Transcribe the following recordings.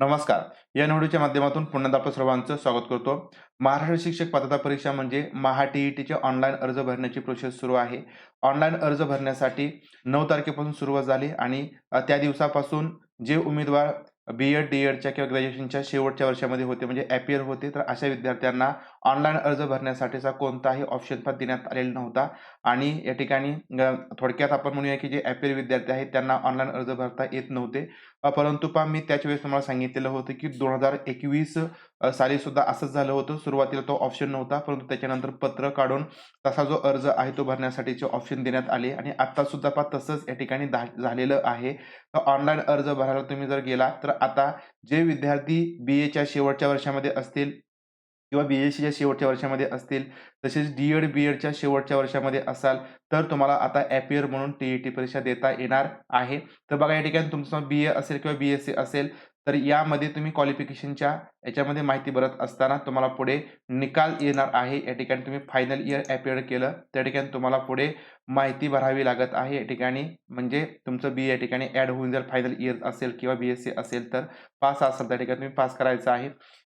नमस्कार. या निवडीच्या माध्यमातून पुन्हा आपलं सर्वांचं स्वागत करतो. महाराष्ट्र शिक्षक पात्रता परीक्षा म्हणजे महा टी ऑनलाईन अर्ज भरण्याची प्रोसेस सुरू आहे. ऑनलाईन अर्ज भरण्यासाठी नऊ तारखेपासून सुरुवात झाली आणि त्या दिवसापासून जे उमेदवार बी एड डी एडच्या किंवा ग्रॅज्युएशनच्या शेवटच्या वर्षामध्ये होते म्हणजे ॲपियर होते तर अशा विद्यार्थ्यांना ऑनलाईन अर्ज भरण्यासाठीचा कोणताही ऑप्शन पण देण्यात आलेला नव्हता. आणि या ठिकाणी थोडक्यात आपण म्हणूया की जे ॲपियर विद्यार्थी आहेत त्यांना ऑनलाईन अर्ज भरता येत नव्हते. परंतु पहा मी त्याच वेळेस तुम्हाला सांगितलेलं होतं की दोन हजार एकवीस साली सुद्धा असंच झालं होतं. सुरुवातीला तो ऑप्शन नव्हता परंतु त्याच्यानंतर पत्र काढून तसा जो अर्ज आहे तो भरण्यासाठीचे ऑप्शन देण्यात आले आणि आता सुद्धा पहा तसंच या ठिकाणी धा- झालेलं आहे. तर ऑनलाईन अर्ज भरायला तुम्ही जर गेला तर आता जे विद्यार्थी बी एच्या शेवटच्या वर्षामध्ये असतील किंवा बी एस सीच्या शेवटच्या वर्षामध्ये असतील तसेच डी एड बी एडच्या शेवटच्या वर्षामध्ये असाल तर तुम्हाला आता ॲपियर म्हणून टी ई टी परीक्षा देता येणार आहे. तर बघा या ठिकाणी तुमचं बी ए असेल किंवा बी एस सी असेल तर यामध्ये तुम्ही क्वालिफिकेशनच्या याच्यामध्ये माहिती भरत असताना तुम्हाला पुढे निकाल येणार आहे. या ठिकाणी तुम्ही फायनल इयर ॲपियर केलं त्या ठिकाणी तुम्हाला पुढे माहिती भरावी लागत आहे. या ठिकाणी म्हणजे तुमचं बी या ठिकाणी ॲड होऊन जर फायनल इयर असेल किंवा बी एस सी असेल तर पास असाल त्या ठिकाणी तुम्ही पास करायचं आहे.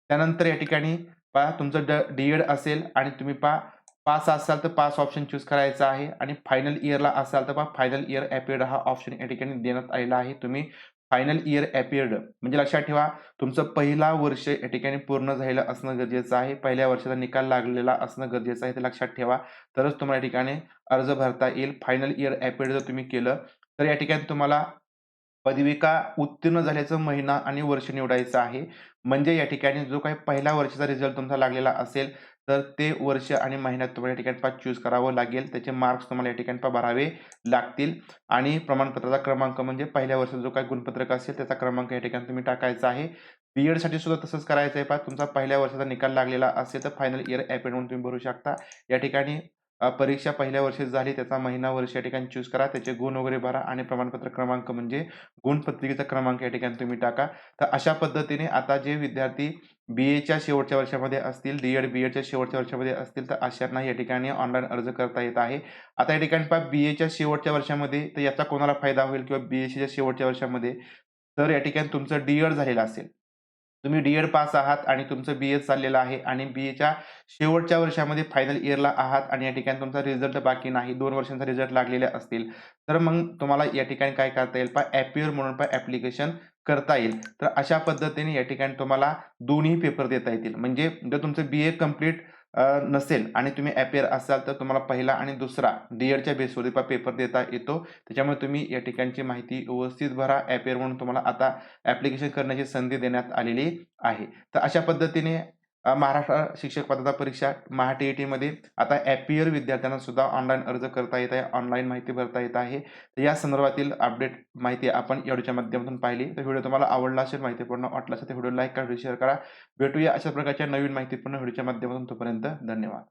त्यानंतर या ठिकाणी पहा तुमचं ड डी एड असेल आणि तुम्ही पहा पास असाल तर पास ऑप्शन चूज करायचा आहे आणि फायनल इयरला असाल तर पहा फायनल इयर ॲपियर्ड हा ऑप्शन या ठिकाणी देण्यात आलेला आहे. तुम्ही फायनल इयर ॲपियर्ड म्हणजे लक्षात ठेवा तुमचं पहिला वर्ष या ठिकाणी पूर्ण झालेलं असणं गरजेचं आहे. पहिल्या वर्षाचा निकाल लागलेला असणं गरजेचं आहे ते लक्षात ठेवा. तरच तुम्हाला या ठिकाणी अर्ज भरता येईल. फायनल इयर ॲपियर्ड जर तुम्ही केलं तर या ठिकाणी तुम्हाला पदविका उत्तीर्ण झाल्याचं महिना आणि वर्ष निवडायचं आहे. म्हणजे या ठिकाणी जो काही पहिल्या वर्षाचा रिझल्ट तुमचा लागलेला असेल तर ते वर्ष आणि महिन्यात तुम्हाला या ठिकाणी पा चूज करावं लागेल. त्याचे मार्क्स तुम्हाला या ठिकाणी पा भरावे लागतील. आणि प्रमाणपत्राचा क्रमांक म्हणजे पहिल्या वर्षाचा जो काही गुणपत्रक असेल त्याचा क्रमांक या ठिकाणी तुम्ही टाकायचा आहे. बी एडसाठी सुद्धा तसंच करायचं आहे पा तुमचा पहिल्या वर्षाचा निकाल लागलेला असेल तर फायनल इयर ॲपेड म्हणून तुम्ही भरू शकता. या ठिकाणी परीक्षा पहिल्या वर्षी झाली त्याचा महिना वर्ष या ठिकाणी चूज करा. त्याचे गुण वगैरे भरा आणि प्रमाणपत्र क्रमांक म्हणजे गुणपत्रिकेचा क्रमांक या ठिकाणी तुम्ही टाका. तर अशा पद्धतीने आता जे विद्यार्थी बी एच्या शेवटच्या वर्षामध्ये असतील डी एड बी एडच्या शेवटच्या वर्षामध्ये असतील तर अशांना या ठिकाणी ऑनलाईन अर्ज करता येत आहे. आता या ठिकाणी पहा बी एच्या शेवटच्या वर्षामध्ये तर याचा कोणाला फायदा होईल किंवा बी एससीच्या शेवटच्या वर्षामध्ये? तर या ठिकाणी तुमचं डी एड झालेलं असेल. तुम्ही डी एड पास आहात आणि तुमचं बी एस चाललेलं आहे आणि बी एच्या शेवटच्या वर्षामध्ये फायनल इयरला आहात आणि या ठिकाणी तुमचा रिझल्ट बाकी नाही दोन वर्षांचा रिझल्ट लागलेले असतील. तर मग तुम्हाला या ठिकाणी काय करता येईल? पा ॲपियर म्हणून पा ॲप्लिकेशन करता येईल. तर अशा पद्धतीने या ठिकाणी तुम्हाला दोन्ही पेपर देता येतील. म्हणजे जर तुमचं बी ए कंप्लीट नसेल आणि तुम्ही ॲपियर असाल तर तुम्हाला पहिला आणि दुसरा डी एडच्या बेसवरती पेपर देता येतो. त्याच्यामुळे तुम्ही या ठिकाणची माहिती व्यवस्थित भरा. ॲपियर म्हणून तुम्हाला आता ॲप्लिकेशन करण्याची संधी देण्यात आलेली आहे. तर अशा पद्धतीने महाराष्ट्र शिक्षक पात्रता परीक्षा महा टी ई टीमध्ये आता ॲपियर विद्यार्थ्यांना सुद्धा ऑनलाईन अर्ज करता येत आहे ऑनलाईन माहिती भरता येत आहे. तर या संदर्भातील अपडेट माहिती आपण या व्हिडिओच्या माध्यमातून पाहिली. तर व्हिडिओ तुम्हाला आवडला असेल माहितीपूर्ण वाटला असेल तर व्हिडिओ लाईक करा व्हिडिओ शेअर करा. भेटूया अशा प्रकारच्या नवीन माहितीपूर्ण व्हिडिओच्या माध्यमातून तोपर्यंत धन्यवाद.